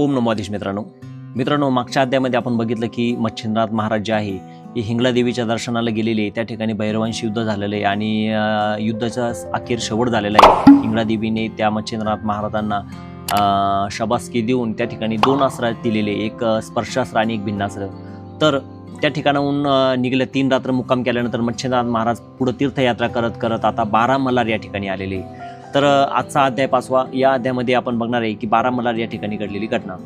ओम नमोदेश मित्रांनो. मित्रांनो मागच्या अध्यायामध्ये आपण बघितलं की मच्छिंद्रनाथ महाराज जे आहे हे हिंगला देवीच्या दर्शनाला गेलेले त्या ठिकाणी भैरवांशी युद्ध झालेलं आहे आणि युद्धाचा अखेर शेवट झालेला आहे. हिंगला देवीने त्या मच्छिंद्रनाथ महाराजांना शबासकी देऊन त्या ठिकाणी दोन अस्त्र दिलेले एक स्पर्शास्त्र आणि एक भिन्नास्त्र. तर त्या ठिकाणाहून अं, निघाल्या तीन रात्र मुक्काम केल्यानंतर मच्छिंद्रनाथ महाराज पुढं तीर्थयात्रा करत करत आता बारा मल्हार या ठिकाणी आलेले आहे. तर आजचा अध्याय पाचवा या अध्यायामध्ये आपण बघणार आहे की बारा मल्हार या ठिकाणी घडलेली घटना.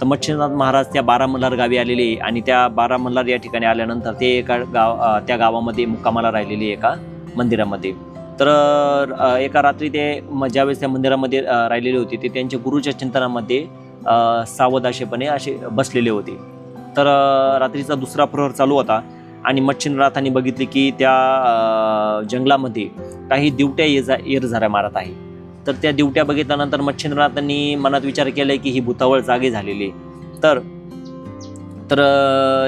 तर मच्छिंद्रनाथ महाराज त्या बारा मल्हार गावी आलेले आणि त्या बारा मल्हार या ठिकाणी आल्यानंतर ते एका गाव त्या गावामध्ये मुक्कामाला राहिलेली एका मंदिरामध्ये. तर एका रात्री ते म- ज्यावेळेस त्या मंदिरामध्ये राहिलेले होते ते त्यांच्या गुरुच्या चिंतनामध्ये सावध सावधाशेपणे असे बसलेले होते. तर रात्रीचा दुसरा प्रहर चालू होता. आणि मच्छिंद्रनाथांनी बघितले की त्या जंगलामध्ये काही दिवट्या ये जा येरझाऱ्या मारत आहे तर त्या दिवट्या बघितल्यानंतर मच्छिंद्रनाथांनी मनात विचार केलाय की ही भूतावळ जागे झालेली आहे. तर तर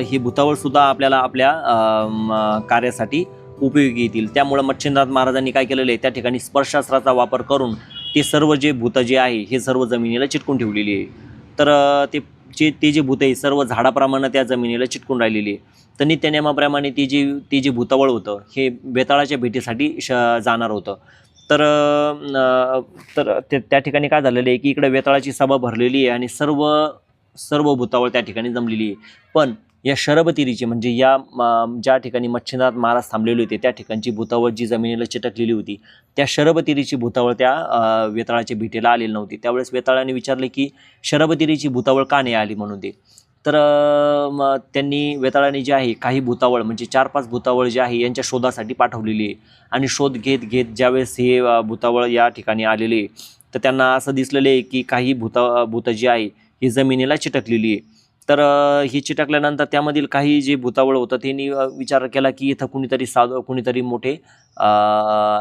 ही भूतावळ सुद्धा आपल्याला आपल्या कार्यासाठी उपयोगी येतील. त्यामुळं मच्छिंद्रनाथ महाराजांनी काय केलेलं आहे त्या ठिकाणी स्पर्शास्त्राचा वापर करून ते सर्व जे भूत जे आहे हे सर्व जमिनीला चिटकून ठेवलेली आहे. तर ते जे ते जे भूत आहे सर्व झाडाप्रमाणे त्या जमिनीला चिटकून राहिलेली आहे तर नित्यनेमाप्रमाणे ती जी ती जी भूतावळ होतं हे बेताळाच्या भेटीसाठी श जाणार होतं. तर तर ते- त्या ठिकाणी काय झालेलं आहे की इकडे वेताळाची सभा भरलेली आहे आणि सर्व सर्व भूतावळ त्या ठिकाणी जमलेली आहे. पण या शरबतिरीची म्हणजे या ज्या ठिकाणी मच्छिंद्रनाथ महाराज थांबलेले होते त्या ठिकाणची भूतावळ जी जमिनीला चिटकलेली होती त्या शरबतिरीची भूतावळ त्या वेताळाच्या भेटीला आलेली नव्हती. त्यावेळेस वेताळाने विचारले की शरबतिरीची भूतावळ का नाही आली? म्हणून ते. तर मग त्यांनी वेताळाने जे आहे काही भूतावळ म्हणजे चार पाच भूतावळ जे आहे यांच्या शोधासाठी पाठवलेली आहे. आणि शोध घेत घेत ज्यावेळेस हे भूतावळ या ठिकाणी आलेले तर त्यांना असं दिसलेलं आहे की काही भूता भूतं जी आहे ही जमिनीला चिटकलेली आहे. तर ही चिटकल्यानंतर त्यामधील काही जे भूतावळ होतं त्यांनी विचार केला की इथं कुणीतरी साध कुणीतरी मोठे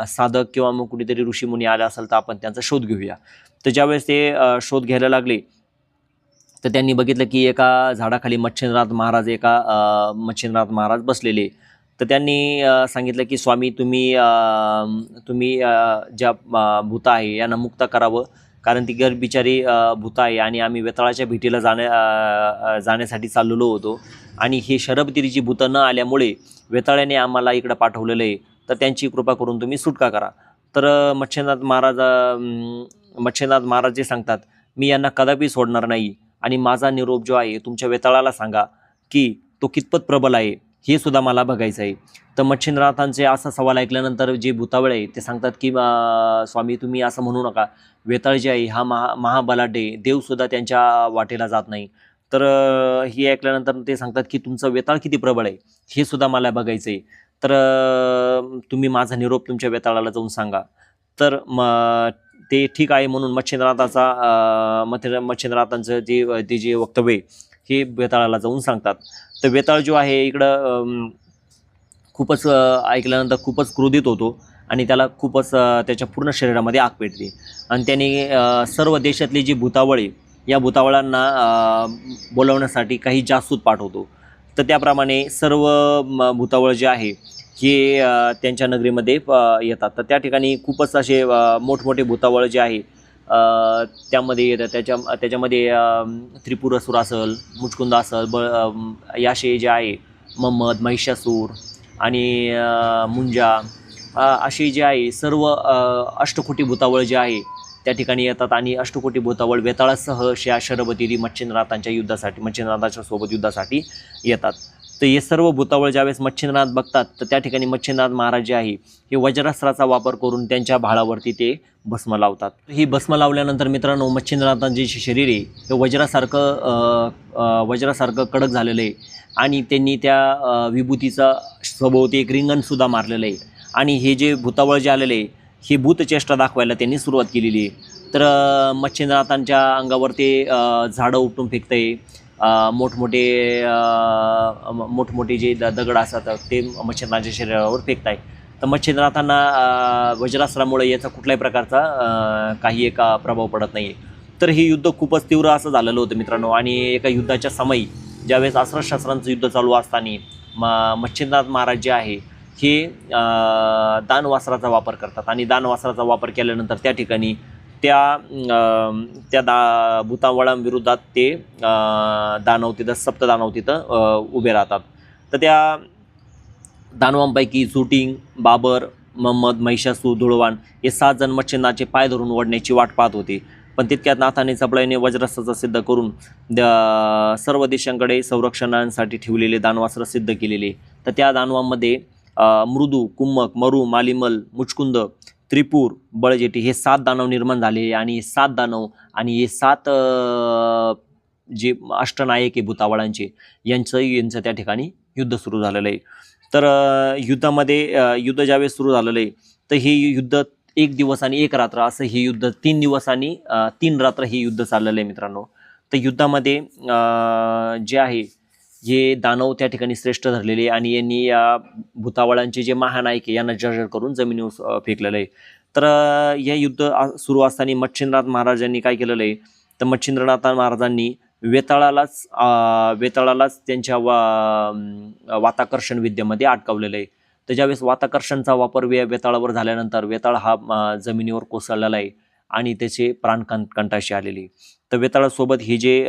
साधक किंवा मग कुणीतरी ऋषीमुनी आले असेल तर आपण त्यांचा शोध घेऊया. तर ज्यावेळेस ते शोध घ्यायला लागले तर त्यांनी बघितलं की एका झाडाखाली मच्छिंद्रनाथ महाराज एका मच्छिंद्रनाथ महाराज बसलेले. तर त्यांनी सांगितलं की स्वामी तुम्ही तुम्ही ज्या भूत आहे यांना मुक्त करावं. कारण ती गर बिचारी भूत आहे आणि आम्ही वेताळाच्या भेटीला जाण्या जाण्यासाठी चाललेलो होतो. आणि हे शरबतिरीची भूतं न आल्यामुळे वेताळ्याने आम्हाला इकडं पाठवलेलं आहे तर त्यांची कृपा करून तुम्ही सुटका करा. तर मच्छेनाथ महाराज मच्छेनाथ महाराज जे सांगतात मी यांना कदापि सोडणार नाही. आणि माझा निरोप जो आहे तुमच्या वेताळाला सांगा की तो कितपत प्रबल आहे. हे सुद्धा मला बघायचं आहे. तर मच्छिंद्रनाथांचे असा सवाल ऐकल्यानंतर जे भूतावळ आहे ते सांगतात की स्वामी तुम्ही असं म्हणू नका. वेताळ जे आहे हा महा महाबलाढ्य देवसुद्धा त्यांच्या वाटेला जात नाही. तर हे ऐकल्यानंतर ते सांगतात की तुमचं वेताळ किती प्रबळ आहे? हे सुद्धा मला बघायचं आहे. तर तुम्ही माझा निरोप तुमच्या वेताळाला जाऊन सांगा. तर म ते ठीक आहे म्हणून मच्छिंद्रनाथाचा मथ- मच्छिंद्रनाथांचं जे ते जे वक्तव्य आहे, हे बेताळाला जाऊन सांगतात. तर वेताळ जो आहे इकडं खूपच ऐकल्यानंतर खूपच क्रोधित होतो आणि त्याला खूपच त्याच्या पूर्ण शरीरामध्ये आग पेटते. आणि त्याने सर्व देशातली जी भूतावळी आहे या भूतावळांना बोलवण्यासाठी काही जासूत पाठवतो. तर त्याप्रमाणे सर्व म, भूतावळ जे आहे हे त्यांच्या नगरीमध्ये येतात. तर त्या ठिकाणी खूपच असे मोठमोठे भूतावळ जे आहे त्यामध्ये येतात त्याच्या त्याच्यामध्ये त्रिपुरसूर असल मुचकुंद असल बळ याशे जे आहे मम्मद महिषासूर आणि मुंजा असे जे आहे सर्व अष्टकोटी भूतावळ जे आहे त्या ठिकाणी येतात आणि अष्टकोटी भूतावळ वेताळासह या शरबतिरी मच्छिंद्रनाथांच्या युद्धासाठी मच्छिंद्रनाथाच्या सोबत युद्धासाठी येतात. तर हे सर्व भूतावळ ज्यावेळेस मच्छिंद्रनाथ बघतात तर त्या ठिकाणी मच्छिंद्रनाथ महाराज जे आहे हे वज्रास्त्राचा वापर करून त्यांच्या भाळावरती ते भस्म लावतात. ही भस्म लावल्यानंतर मित्रांनो मच्छिंद्रनाथांचे शरीर आहे हे वज्रासारखं वज्रासारखं कडक झालेलं आहे आणि त्यांनी त्या विभूतीचा सभोवती एक रिंगणसुद्धा मारलेलं आहे. आणि हे जे भूतावळ जे आलेलं आहे हे भूतचेष्टा दाखवायला त्यांनी सुरुवात केलेली आहे. तर मच्छिंद्रनाथांच्या अंगावर ते झाडं उपटून फेकतं आहे मोठमोठे मोठमोठे जे द दगड असतात ते मच्छिंद्रांच्या शरीरावर फेकताय तर मच्छिंद्रनाथांना वज्रास्त्रामुळे याचा कुठल्याही प्रकारचा काही एक प्रभाव पडत नाही तर हे युद्ध खूपच तीव्र असं झालेलं होतं मित्रांनो. आणि एका युद्धाच्या समयी ज्यावेळेस अस्त्रशस्त्रांचं युद्ध चालू असताना म मच्छिंद्रनाथ महाराज जे आहे हे अ, दानवास्त्राचा वापर करतात. आणि दानवास्त्राचा वापर केल्यानंतर त्या ठिकाणी त्या त्या दा भूतावळांविरोधात ते दानव तिथं सप्त दानव तिथं उभे राहतात. तर त्या दानवांपैकी झुटिंग बाबर महम्मद महिषासू धुळवान हे सात जण मच्छिंदाचे पाय धरून ओढण्याची वाट पाहत होते. पण तितक्यात नाथाने चपळाईने वज्रस्त्राचा सिद्ध करून द- सर्व देशांकडे संरक्षणासाठी ठेवलेले दानवास्त्र सिद्ध केलेले. तर त्या दानवांमध्ये मृदू कुम्मक मरू मालिमल मुचकुंद त्रिपूर बळजेटी हे सात दानव निर्माण झाले आणि सात दानव आणि हे सात जे अष्टनायक आहे भूतावळांचे यांचं यांचं त्या ठिकाणी युद्ध सुरू झालेलं आहे. तर युद्धामध्ये युद्ध ज्यावेळेस सुरू झालेलं आहे तर हे युद्ध एक दिवस आणि एक रात्र असं हे युद्ध तीन दिवस आणि तीन रात्र हे युद्ध चाललेलं आहे मित्रांनो. तर युद्धामध्ये जे आहे जे दानव त्या ठिकाणी श्रेष्ठ धरलेले आणि यांनी या भूतावळांचे जे महानायक आहे यांना जर्जर करून जमिनीवर फेकलेलं आहे. तर हे युद्ध सुरू असताना मच्छिंद्रनाथ महाराजांनी काय केलेलं आहे? तर मच्छिंद्रनाथ महाराजांनी वेताळालाच वेताळालाच त्यांच्या वा वाताकर्षण विद्येमध्ये अटकावलेलं आहे. तर ज्यावेळेस वाताकर्षणचा वापर वे वेताळावर झाल्यानंतर वेताळ हा जमिनीवर कोसळलेला आहे आणि त्याचे प्राण कं कंटाशी आलेले तर वेताळासोबत हे जे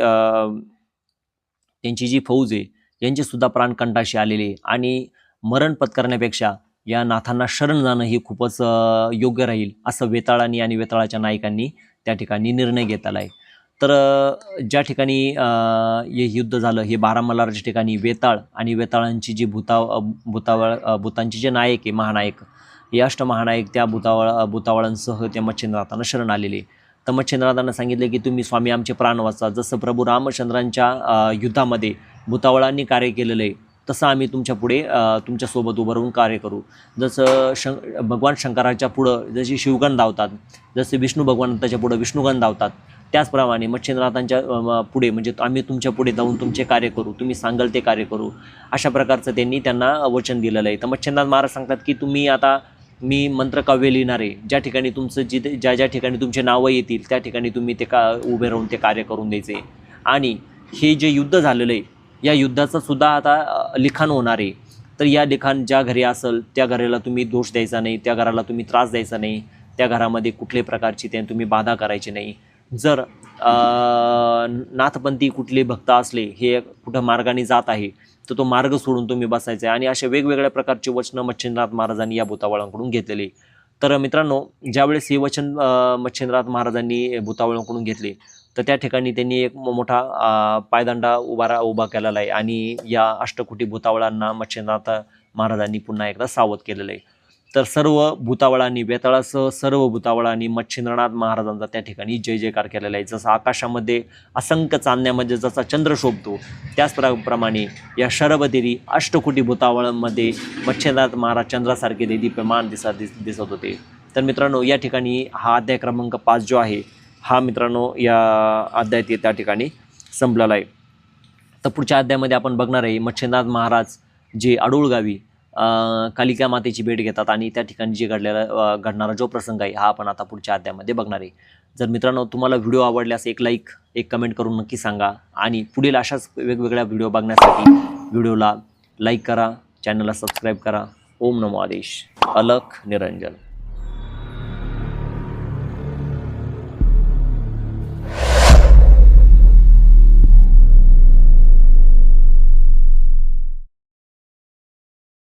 त्यांची जी फौज आहे यांचे सुद्धा प्राण कंटाशी आलेले आणि मरण पत्करण्यापेक्षा या नाथांना शरण जाणं हे खूपच योग्य राहील असं वेताळांनी आणि वेताळाच्या नायकांनी त्या ठिकाणी निर्णय घेतला आहे. तर ज्या ठिकाणी हे युद्ध झालं हे बारामल्लाच्या ठिकाणी वेताळ आणि वेताळांची जी भूता भूतावळ भूतांचे जे नायक आहे महानायक हे अष्टमहानायक त्या भूतावळ भूतावळांसह त्या मच्छिंद्रनाथांना शरण आलेले तर मच्छिंद्रनाथांना सांगितले की तुम्ही स्वामी आमचे प्राण वाचा. जसं प्रभू रामचंद्रांच्या युद्धामध्ये भूतावळांनी कार्य केलेलं आहे तसं आम्ही तुमच्यापुढे तुमच्यासोबत उभं राहून कार्य करू. जसं शं भगवान शंकराच्या पुढं जशी शिवगण धावतात जसे विष्णू भगवंताच्या पुढं विष्णुगण धावतात त्याचप्रमाणे मच्छिंद्रनाथांच्या पुढे म्हणजे आम्ही तुमच्यापुढे जाऊन तुमचे कार्य करू तुम्ही सांगाल ते कार्य करू अशा प्रकारचं त्यांनी त्यांना वचन दिलेलं आहे. तर मच्छिंद्रनाथ महाराज सांगतात की तुम्ही आता मी मंत्रकाव्य लिहिणार आहे. ज्या ठिकाणी तुमचं जिथे ज्या ज्या ठिकाणी तुमचे नावं येतील त्या ठिकाणी तुम्ही ते का उभे राहून ते कार्य करून द्यायचे. आणि हे जे युद्ध झालेलं आहे या युद्धाचं सुद्धा आता लिखाण होणार आहे. तर या लिखाण ज्या घरी असेल त्या घराला तुम्ही दोष द्यायचा नाही त्या घराला तुम्ही त्रास द्यायचा नाही त्या घरामध्ये कुठल्याही प्रकारची ते तुम्ही बाधा करायची नाही. जर नाथपंथी कुठले भक्त असले हे कुठं मार्गाने जात आहे तर तो मार्ग सोडून तुम्ही बसायचा आहे. आणि अशा वेगवेगळ्या प्रकारचे वचनं मच्छिंद्रनाथ महाराजांनी या भूतावळांकडून घेतलेले. तर मित्रांनो ज्यावेळेस हे वचन मच्छिंद्रनाथ महाराजांनी भूतावळांकडून घेतले तर त्या ठिकाणी त्यांनी एक मोठा पायदंडा उभारा उभा केलेला आहे. आणि या अष्टकोटी भूतावळांना मच्छिंद्रनाथ महाराजांनी पुन्हा एकदा सावध केलेलं आहे. तर सर्व भूतावळांनी वेताळासह सर्व भूतावळांनी मच्छिंद्रनाथ महाराजांचा त्या ठिकाणी जय जयकार केलेला आहे. जसं आकाशामध्ये असंख्य चांदण्यामध्ये जसा चंद्र शोभतो त्याच प्र प्रमाणे या शरबदेरी अष्टकोटी भूतावळांमध्ये मच्छिंद्रनाथ महाराज चंद्रासारखे देदीप्यमान दिसा दिस दिसत होते. तर मित्रांनो या ठिकाणी हा अध्याय क्रमांक पाच जो आहे हा मित्रांनो या अध्यायात त्या ठिकाणी संपलेला आहे. तर पुढच्या अध्यायामध्ये आपण बघणार आहे मच्छिंद्रनाथ महाराज जे अडूळगावी कालिका मातेची भेट घेतात आणि त्या ठिकाणी जे घडलेला घडणारा जो प्रसंग आहे हा आपण आता पुढच्या अध्यायामध्ये बघणार आहे. जर मित्रांनो तुम्हाला व्हिडिओ आवडल्यास एक लाईक एक कमेंट करून नक्की सांगा. आणि पुढील अशाच वेगवेगळ्या व्हिडिओ बघण्यासाठी व्हिडिओला लाईक करा चॅनलला सबस्क्राईब करा. ओम नमो आदेश. अलख निरंजन.